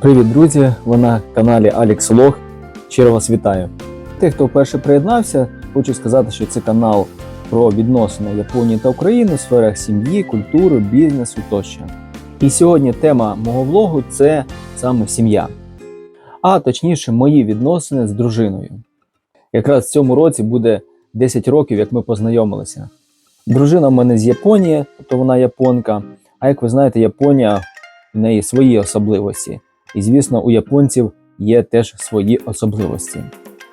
Привіт, друзі! Ви на каналі Алекс Лог. Щиро вас вітаю. Тих, хто вперше приєднався, хочу сказати, що це канал про відносини Японії та України у сферах сім'ї, культури, бізнесу тощо. І сьогодні тема мого влогу це саме сім'я. А точніше, мої відносини з дружиною. Якраз в цьому році буде 10 років, як ми познайомилися. Дружина в мене з Японії, тобто вона японка. А як ви знаєте, Японія в неї свої особливості. І звісно, у японців є теж свої особливості.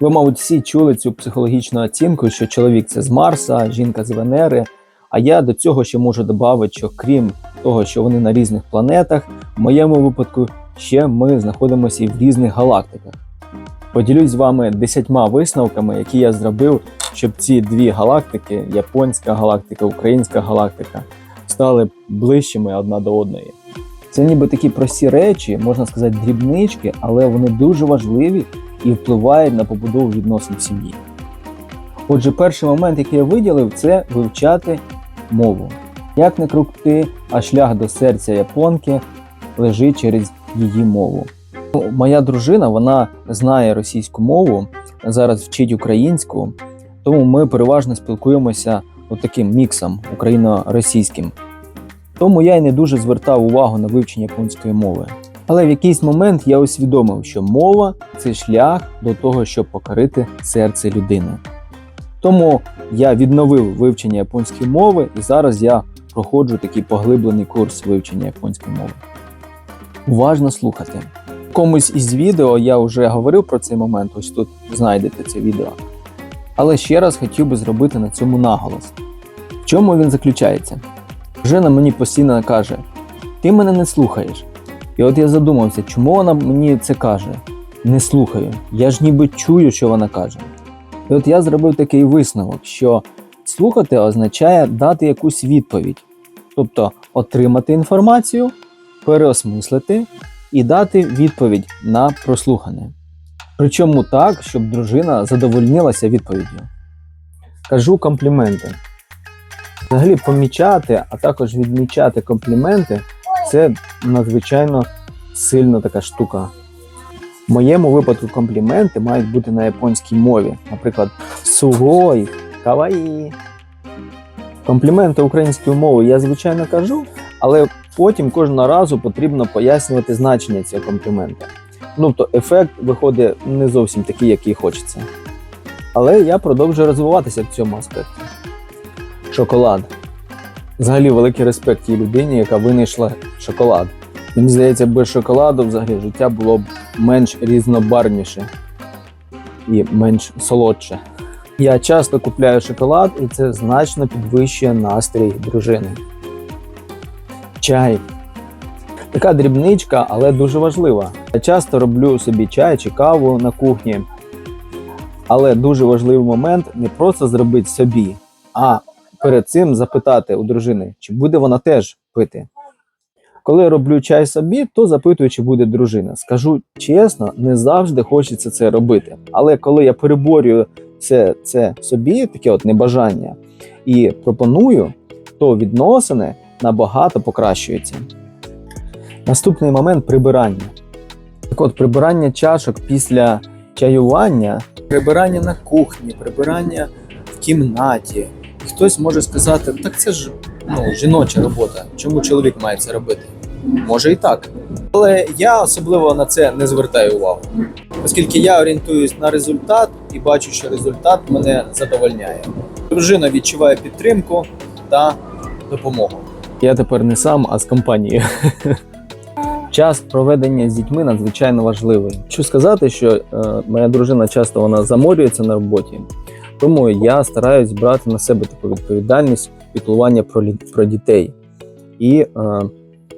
Ви, мабуть, всі чули цю психологічну оцінку, що чоловік це з Марса, жінка з Венери. А я до цього ще можу додати, що крім того, що вони на різних планетах, в моєму випадку ще ми знаходимося і в різних галактиках. Поділюсь з вами десятьма висновками, які я зробив, щоб ці дві галактики японська галактика, українська галактика, стали ближчими одна до одної. Це ніби такі прості речі, можна сказати, дрібнички, але вони дуже важливі і впливають на побудову відносин в сім'ї. Отже, перший момент, який я виділив, це вивчати мову. Як не крути, а шлях до серця японки лежить через її мову. Моя дружина вона знає російську мову, зараз вчить українську, тому ми переважно спілкуємося от таким міксом україно-російським. Тому я й не дуже звертав увагу на вивчення японської мови. Але в якийсь момент я усвідомив, що мова це шлях до того, щоб покорити серце людини. Тому я відновив вивчення японської мови, і зараз я проходжу такий поглиблений курс вивчення японської мови. Уважно слухати. В комусь із відео я вже говорив про цей момент, ось тут знайдете це відео. Але ще раз хотів би зробити на цьому наголос. В чому він заключається? Дружина мені постійно каже: ти мене не слухаєш. І от я задумався, чому вона мені це каже? Не слухаю. Я ж ніби чую, що вона каже. І от я зробив такий висновок, що слухати означає дати якусь відповідь, тобто отримати інформацію, переосмислити і дати відповідь на прослухане. Причому так, щоб дружина задовольнилася відповіддю. Кажу компліменти. Взагалі помічати, а також відмічати компліменти це надзвичайно сильна така штука. В моєму випадку компліменти мають бути на японській мові. Наприклад, сугой, каваї. Компліменти українською мовою я, звичайно, кажу, але потім кожного разу потрібно пояснювати значення цього комплімента. Тобто ефект виходить не зовсім такий, який хочеться. Але я продовжую розвиватися в цьому аспекті шоколад. Взагалі великий респект тій людині, яка винайшла шоколад. Мені здається, без шоколаду взагалі життя було б менш різнобарвніше і менш солодше. Я часто купляю шоколад, і це значно підвищує настрій дружини. Чай. Така дрібничка, але дуже важлива. Я часто роблю собі чай чи каву на кухні. Але дуже важливий момент не просто зробити собі, а перед цим запитати у дружини, чи буде вона теж пити. Коли роблю чай собі, то запитую, чи буде дружина. Скажу чесно, не завжди хочеться це робити. Але коли я переборюю це, це собі, таке от небажання, і пропоную, то відносини набагато покращуються. Наступний момент прибирання. Так от, прибирання чашок після чаювання, прибирання на кухні, прибирання в кімнаті. І хтось може сказати, так це ж ну, жіноча робота. Чому чоловік має це робити? Може і так. Але я особливо на це не звертаю увагу, оскільки я орієнтуюсь на результат і бачу, що результат мене задовольняє. Дружина відчуває підтримку та допомогу. Я тепер не сам, а з компанією. Час проведення з дітьми надзвичайно важливий. Хочу сказати, що е, моя дружина часто вона заморюється на роботі, тому я стараюсь брати на себе таку відповідальність піклування про, про дітей. І е,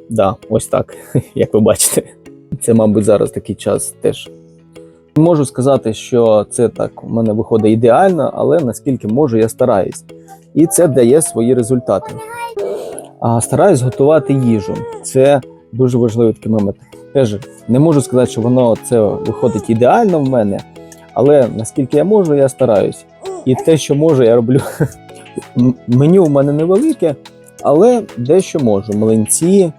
да, ось так, як ви бачите, це, мабуть, зараз такий час теж. Можу сказати, що це так у мене виходить ідеально, але наскільки можу, я стараюсь. І це дає свої результати. А стараюсь готувати їжу. Це дуже важливий такий момент. Теж не можу сказати, що воно це виходить ідеально в мене, але наскільки я можу, я стараюсь. І те, що можу, я роблю. Меню в мене невелике, але дещо можу. Млинці,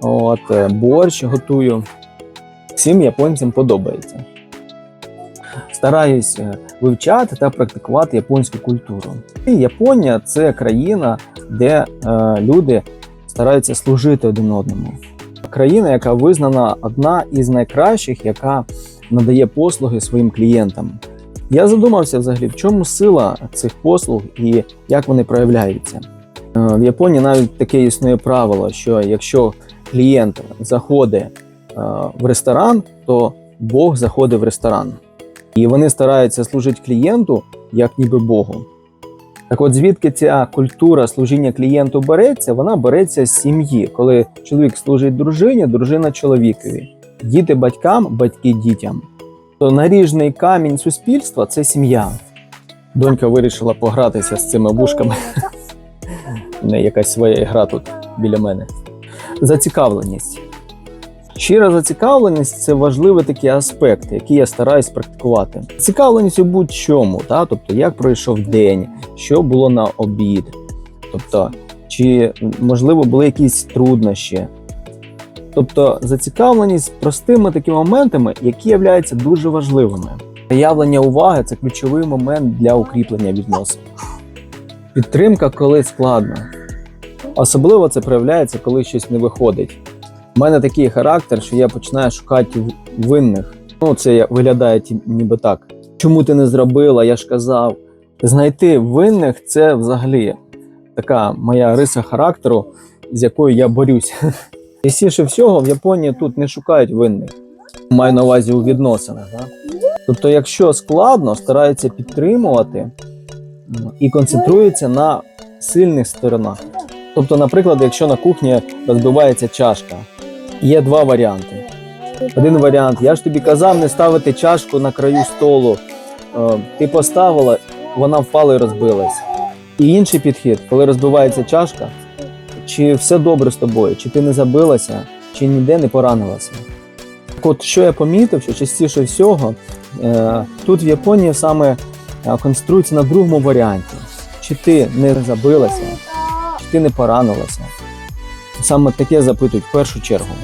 от, е, борщ готую. Всім японцям подобається. Стараюсь е, вивчати та практикувати японську культуру. І Японія це країна, де е, люди стараються служити один одному. Країна, яка визнана одна із найкращих, яка надає послуги своїм клієнтам. Я задумався взагалі, в чому сила цих послуг і як вони проявляються. Е, В Японії навіть таке існує правило, що якщо клієнт заходить е, в ресторан, то Бог заходить в ресторан. І вони стараються служити клієнту як ніби Богу. Так от звідки ця культура служіння клієнту береться? Вона береться з сім'ї, коли чоловік служить дружині, дружина чоловікові, діти батькам, батьки дітям. То наріжний камінь суспільства це сім'я. Донька вирішила погратися з цими вушками. У неї якась своя гра тут біля мене. Зацікавленість. Щира зацікавленість це важливий такий аспект, який я стараюсь практикувати. Цікавленість у будь-чому, та? тобто як пройшов день, що було на обід, тобто, чи можливо були якісь труднощі. Тобто зацікавленість простими такими моментами, які являються дуже важливими. Проявлення уваги це ключовий момент для укріплення відносин. Підтримка, коли складно. Особливо це проявляється, коли щось не виходить. У мене такий характер, що я починаю шукати винних. Ну, це виглядає ніби так. Чому ти не зробила? Я ж казав. Знайти винних це взагалі така моя риса характеру, з якою я борюсь. Частіше всього в Японії тут не шукають винних. Маю на увазі у відносинах. Да? Тобто, якщо складно, стараються підтримувати і концентруються на сильних сторонах. Тобто, наприклад, якщо на кухні розбивається чашка, є два варіанти. Один варіант: я ж тобі казав не ставити чашку на краю столу. Е, Ти поставила, вона впала і розбилась. І інший підхід, коли розбивається чашка, чи все добре з тобою, чи ти не забилася, чи ніде не поранилася. Так от, що я помітив, що частіше всього е, тут в Японії саме е, конструюється на другому варіанті. Чи ти не забилася, чи ти не поранилася. Саме таке запитують в першу чергу,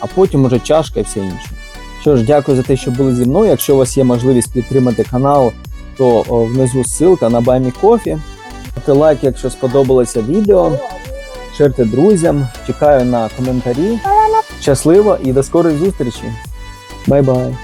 а потім уже чашка і все інше. Що ж, дякую за те, що були зі мною. Якщо у вас є можливість підтримати канал, то внизу ссылка на Баймі Кофі. Ставте лайк, якщо сподобалося відео. Шерте друзям. Чекаю на коментарі. Щасливо і до скорої зустрічі. Бай-бай.